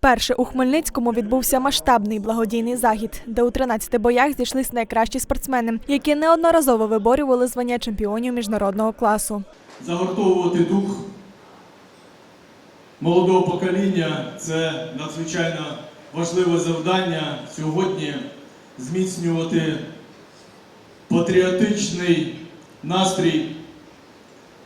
Вперше у Хмельницькому відбувся масштабний благодійний захід, де у 13 боях зійшлись найкращі спортсмени, які неодноразово виборювали звання чемпіонів міжнародного класу. загортовувати дух молодого покоління це надзвичайно важливе завдання сьогодні зміцнювати патріотичний настрій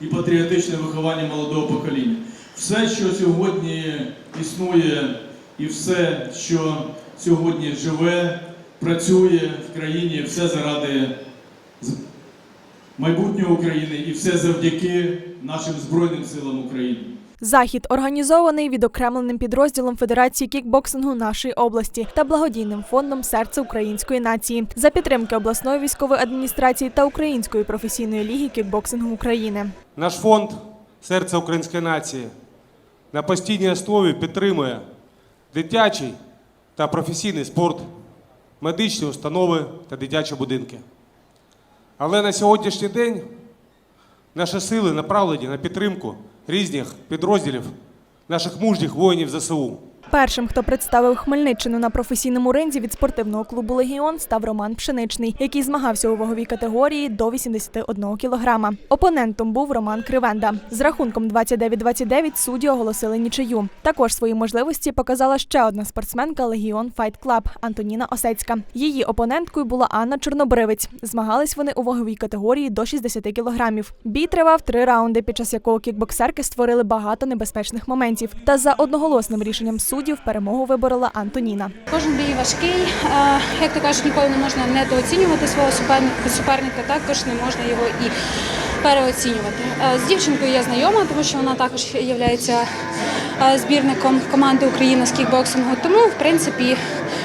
і патріотичне виховання молодого покоління. Все, що сьогодні існує, і все, що сьогодні живе, працює в країні, все заради майбутнього України і все завдяки нашим Збройним силам України. Захід організований відокремленим підрозділом Федерації кікбоксингу нашої області та благодійним фондом Серце української нації за підтримки обласної військової адміністрації та Української професійної ліги кікбоксингу України. Наш фонд Серце української нації на постійній основі підтримує дитячий та професійний спорт, медичні установи та дитячі будинки. Але на сьогоднішній день наші сили направлені на підтримку різних підрозділів наших мужніх воїнів ЗСУ. Першим, хто представив Хмельниччину на професійному ринзі від спортивного клубу Легіон, став Роман Пшеничний, який змагався у ваговій категорії до 81 кілограма. Опонентом був Роман Кривенда. З рахунком 29-29 судді оголосили нічию. Також свої можливості показала ще одна спортсменка Легіон Файт Клаб Антоніна Осецька. Її опоненткою була Анна Чорнобривець. Змагались вони у ваговій категорії до 60 кілограмів. Бій тривав три раунди, під час якого кікбоксерки створили багато небезпечних моментів. Та за одноголосним рішенням суддів перемогу виборола Антоніна. Кожен бій важкий. Як то кажуть, ніколи не можна недооцінювати свого суперника, також не можна його і переоцінювати. З дівчинкою я знайома, тому що вона також є збірником команди України з кікбоксингу. Тому, в принципі,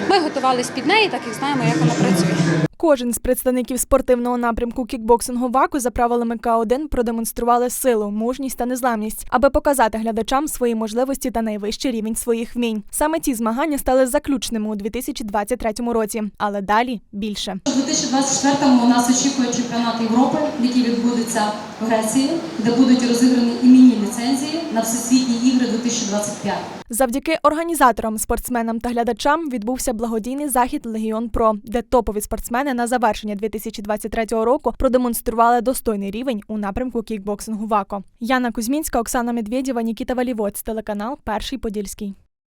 ми готувалися під неї, так як знаємо, як вона працює. Кожен з представників спортивного напрямку кікбоксингу ВАКу за правилами К1 продемонстрували силу, мужність та незламність, аби показати глядачам свої можливості та найвищий рівень своїх вмінь. Саме ці змагання стали заключними у 2023 році, але далі більше. У 2024-му нас очікує чемпіонат Європи, який відбудеться в Греції, де будуть розіграні іменні ліцензії на всесвітні ігри 2025. Завдяки організаторам, спортсменам та глядачам відбувся благодійний захід Легіон Про, де топові спортсмени на завершення 2023 року продемонстрували достойний рівень у напрямку кікбоксингу ВАКо. Яна Кузьмінська, Оксана Медведєва, Нікіта Валівоць, телеканал Перший Подільський.